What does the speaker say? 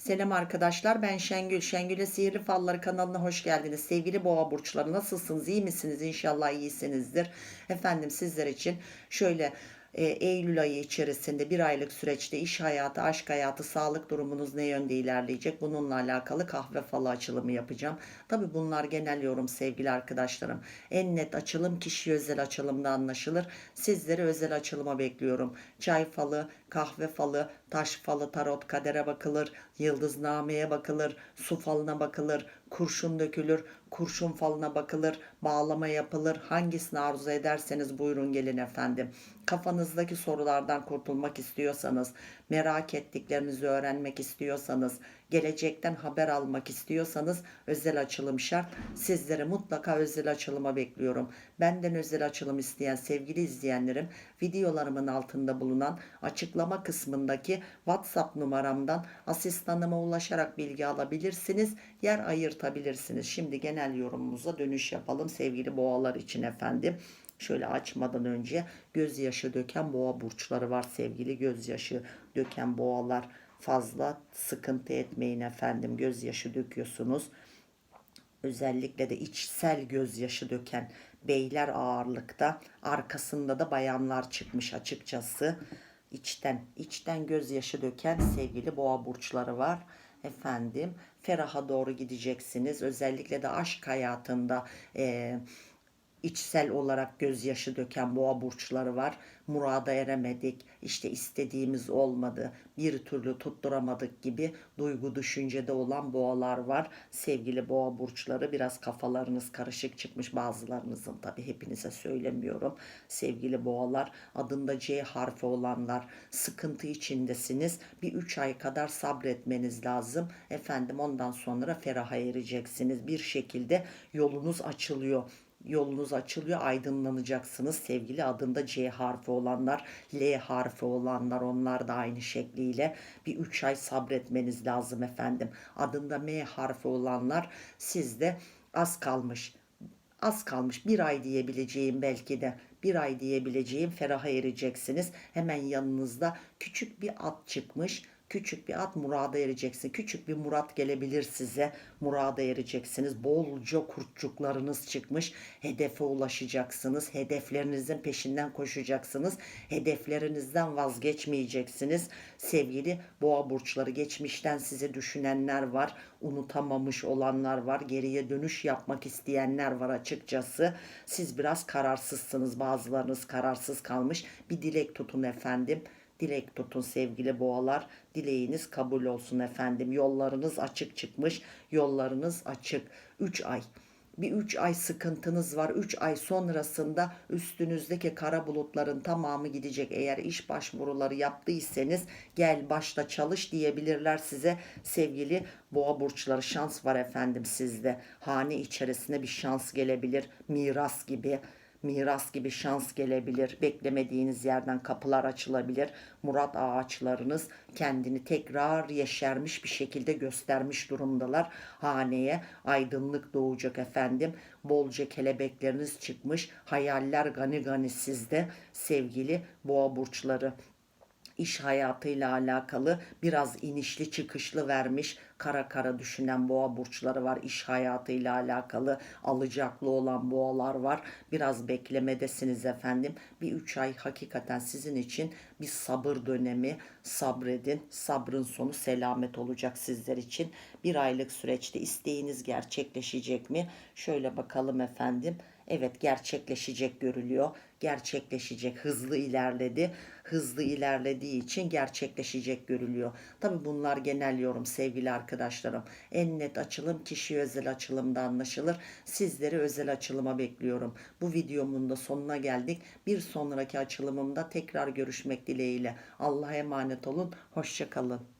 Selam arkadaşlar ben Şengül. Şengül'e Sihirli Falları kanalına hoş geldiniz. Sevgili boğa burçları nasılsınız? İyi misiniz? İnşallah iyisinizdir. Efendim sizler için şöyle e, Eylül ayı içerisinde bir aylık süreçte iş hayatı, aşk hayatı, sağlık durumunuz ne yönde ilerleyecek? Bununla alakalı kahve falı açılımı yapacağım. Tabi bunlar genel yorum sevgili arkadaşlarım. En net açılım kişi özel açılımda anlaşılır. Sizleri özel açılıma bekliyorum. Çay falı, kahve falı, taş falı, tarot, kadere bakılır, yıldıznameye bakılır, su falına bakılır, kurşun dökülür, kurşun falına bakılır, bağlama yapılır. Hangisini arzu ederseniz buyurun gelin efendim. Kafanızdaki sorulardan kurtulmak istiyorsanız, merak ettiklerinizi öğrenmek istiyorsanız, gelecekten haber almak istiyorsanız özel açılım şart. Sizleri mutlaka özel açılıma bekliyorum. Benden özel açılım isteyen sevgili izleyenlerim videolarımın altında bulunan açıklama kısmındaki WhatsApp numaramdan asistanıma ulaşarak bilgi alabilirsiniz. Yer ayırtabilirsiniz. Şimdi genel yorumumuza dönüş yapalım sevgili boğalar için efendim. Şöyle açmadan önce gözyaşı döken boğa burçları var sevgili gözyaşı döken boğalar fazla sıkıntı etmeyin efendim gözyaşı döküyorsunuz özellikle de içsel gözyaşı döken beyler ağırlıkta arkasında da bayanlar çıkmış açıkçası içten içten gözyaşı döken sevgili boğa burçları var. Efendim feraha doğru gideceksiniz. Özellikle de aşk hayatında eee içsel olarak gözyaşı döken boğa burçları var. Murada eremedik, işte istediğimiz olmadı, bir türlü tutturamadık gibi duygu düşüncede olan boğalar var. Sevgili boğa burçları biraz kafalarınız karışık çıkmış bazılarınızın tabi hepinize söylemiyorum. Sevgili boğalar adında C harfi olanlar sıkıntı içindesiniz. Bir 3 ay kadar sabretmeniz lazım. Efendim ondan sonra feraha ereceksiniz. Bir şekilde yolunuz açılıyor yolunuz açılıyor aydınlanacaksınız. Sevgili adında C harfi olanlar L harfi olanlar onlar da aynı şekliyle bir 3 ay sabretmeniz lazım efendim. Adında M harfi olanlar sizde az kalmış az kalmış bir ay diyebileceğim belki de bir ay diyebileceğim feraha ereceksiniz. Hemen yanınızda küçük bir at çıkmış küçük bir at murada ereceksin. Küçük bir murat gelebilir size. Murada ereceksiniz. Bolca kurtçuklarınız çıkmış. Hedefe ulaşacaksınız. Hedeflerinizin peşinden koşacaksınız. Hedeflerinizden vazgeçmeyeceksiniz. Sevgili boğa burçları geçmişten sizi düşünenler var. Unutamamış olanlar var. Geriye dönüş yapmak isteyenler var açıkçası. Siz biraz kararsızsınız. Bazılarınız kararsız kalmış. Bir dilek tutun efendim Dilek tutun sevgili boğalar. Dileğiniz kabul olsun efendim. Yollarınız açık çıkmış. Yollarınız açık. 3 ay bir 3 ay sıkıntınız var. 3 ay sonrasında üstünüzdeki kara bulutların tamamı gidecek. Eğer iş başvuruları yaptıysanız gel başta çalış diyebilirler size sevgili boğa burçları şans var efendim sizde. Hane içerisine bir şans gelebilir. Miras gibi miras gibi şans gelebilir. Beklemediğiniz yerden kapılar açılabilir. Murat ağaçlarınız kendini tekrar yeşermiş bir şekilde göstermiş durumdalar. Haneye aydınlık doğacak efendim. Bolca kelebekleriniz çıkmış. Hayaller gani gani sizde sevgili boğa burçları iş hayatıyla alakalı biraz inişli çıkışlı vermiş kara kara düşünen boğa burçları var. İş hayatıyla alakalı alacaklı olan boğalar var. Biraz beklemedesiniz efendim. Bir üç ay hakikaten sizin için bir sabır dönemi sabredin. Sabrın sonu selamet olacak sizler için. Bir aylık süreçte isteğiniz gerçekleşecek mi? Şöyle bakalım efendim. Evet gerçekleşecek görülüyor. Gerçekleşecek. Hızlı ilerledi. Hızlı ilerlediği için gerçekleşecek görülüyor. Tabi bunlar genel yorum sevgili arkadaşlarım. En net açılım kişi özel açılımda anlaşılır. Sizleri özel açılıma bekliyorum. Bu videomun da sonuna geldik. Bir sonraki açılımımda tekrar görüşmek dileğiyle. Allah'a emanet olun. Hoşçakalın.